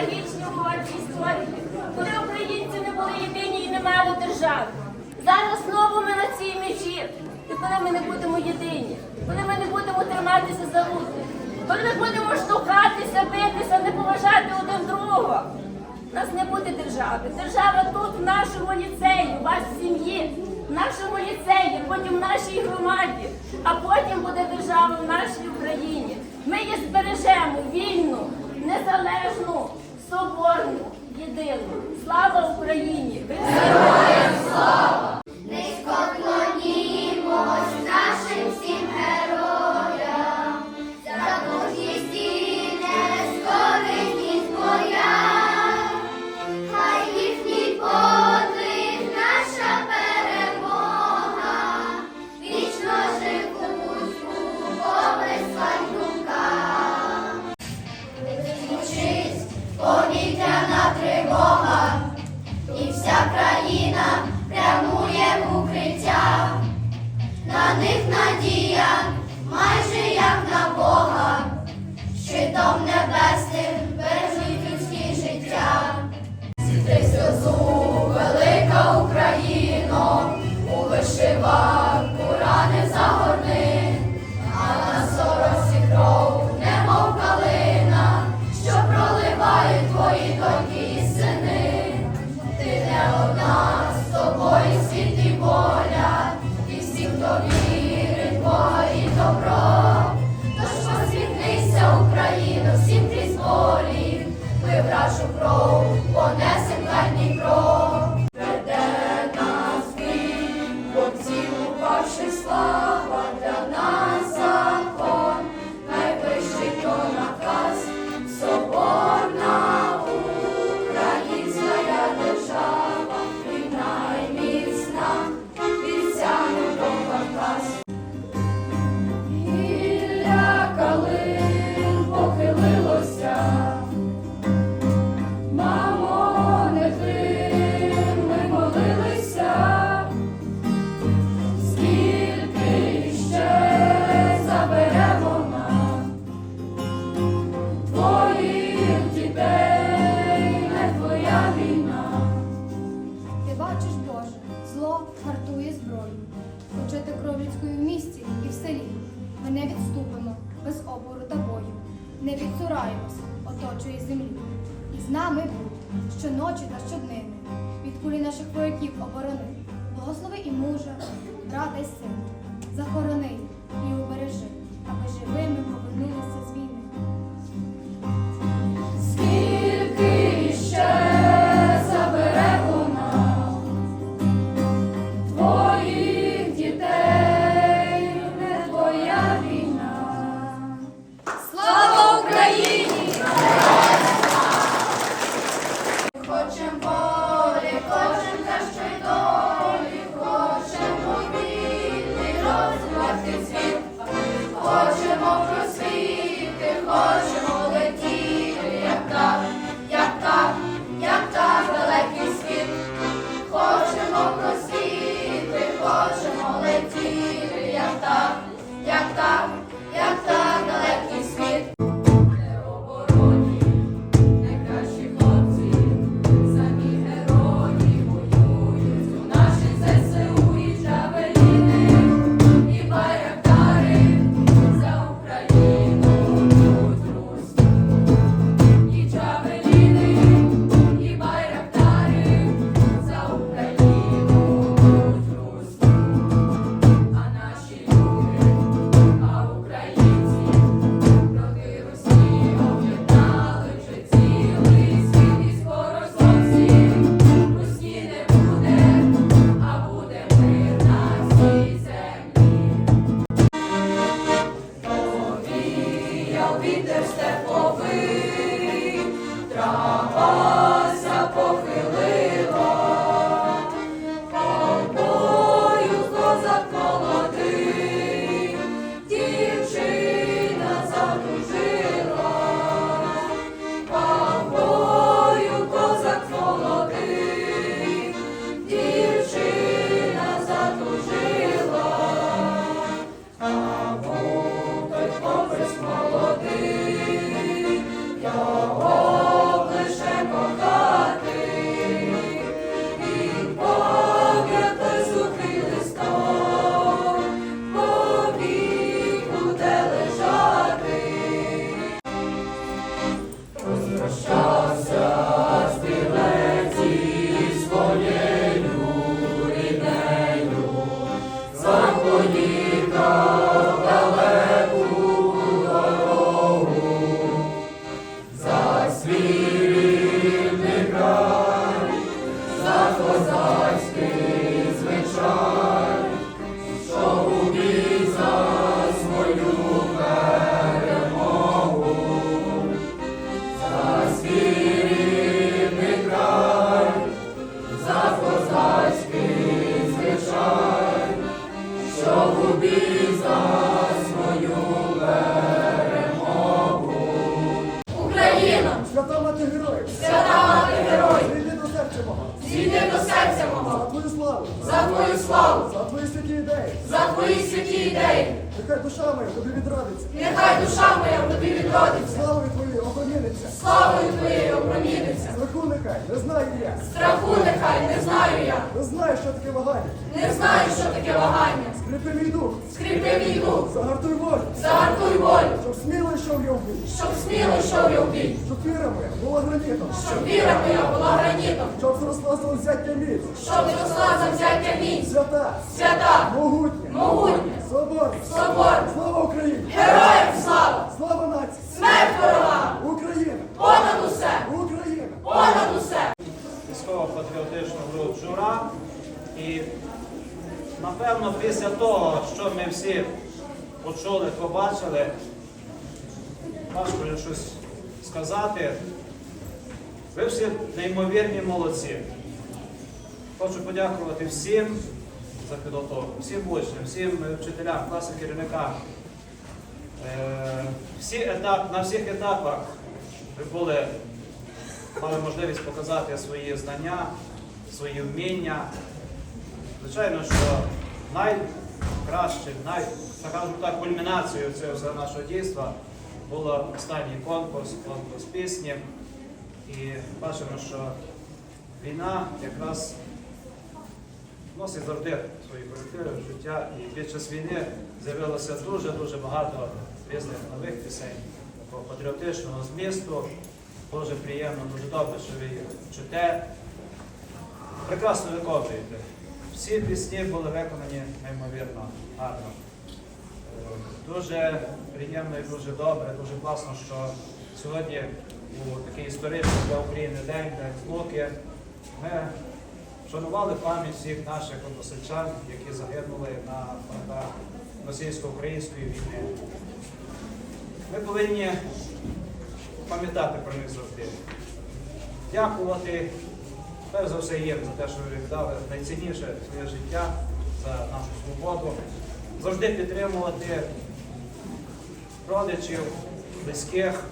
трагічні угодні історії, коли українці не були єдині і не мали держави. Зараз знову ми на цій межі. І коли ми не будемо єдині, коли ми не будемо триматися за руки, коли ми будемо штовхатися, битися, не поважати один другого, нас не буде держави. Держава тут, в нашому ліцеї, у вас в сім'ї, в нашому ліцеї, потім в нашій громаді, а потім буде держава в нашій Україні. Ми її збережемо вільну, незалежну, соборну, єдину. Слава Україні! Укриття. На них надія, майже як на Бога, щитом небесним бережуть людські життя. Зітри сльозу, велика Україно, у вишиванку ми вражу кров, Не відцураємось, оточує землі. І з нами будь щоночі та щоднини. Від кулі наших вояків оборони. Благослови і мужа, брата й сина. Захорони і убережи, аби живими повернулися славу, за твої святі ідеї. за твої святі ідеї. Нехай душа моя тобі відродиться. Нехай душа моя в тобі відродиться, Славою твоєю опроміниться. славою твоєю опроміниться. Страху нехай, не знаю я. Страху нехай не знаю я, Не знаю, що таке вагання. не знаю, що таке вагання. Скріпи мій дух, Скріпи мій дух, загартуй волю, загартуй волю, щоб сміло йшов я в бій. щоб сміло йшов я в бій, Щоб віра моя була гранітом. щоб віра моя була гранітом, Щоб зросла завзяття міць. щоб могутня, могутня, соборна. собор, Слава Україні! героям слава, Слава нації! смерть ворогам, Україна! понад усе, Україна! понад усе. військово-патріотичну гру Жура. І напевно після того, що ми всі почули, побачили, важко вже щось сказати. Ви всі неймовірні молодці. Хочу подякувати всім за всім учням, всім вчителям, класам керівникам. Е, Всі етап, на всіх етапах ви були мали можливість показати свої знання, свої вміння. Звичайно, що найкращим, най, скажімо так, кульмінацією цього всього нашого дійства було останній конкурс, конкурс пісні. І бачимо, що війна якраз носить завжди свої корективи в життя. І під час війни з'явилося дуже-дуже багато різних нових пісень, патріотичного змісту. Дуже приємно, дуже добре, що ви їх чите. Прекрасно виконуєте. Всі пісні були виконані неймовірно гарно. Дуже приємно і дуже добре, дуже класно, що сьогодні у такий історичний для України день, день Луки, ми вшанували пам'ять всіх наших односельчан, які загинули на фронтах російсько-української війни. Ми повинні пам'ятати про них завжди. Дякувати, перш за все їм за те, що ви віддали найцінніше своє життя за нашу свободу. Завжди підтримувати родичів, близьких,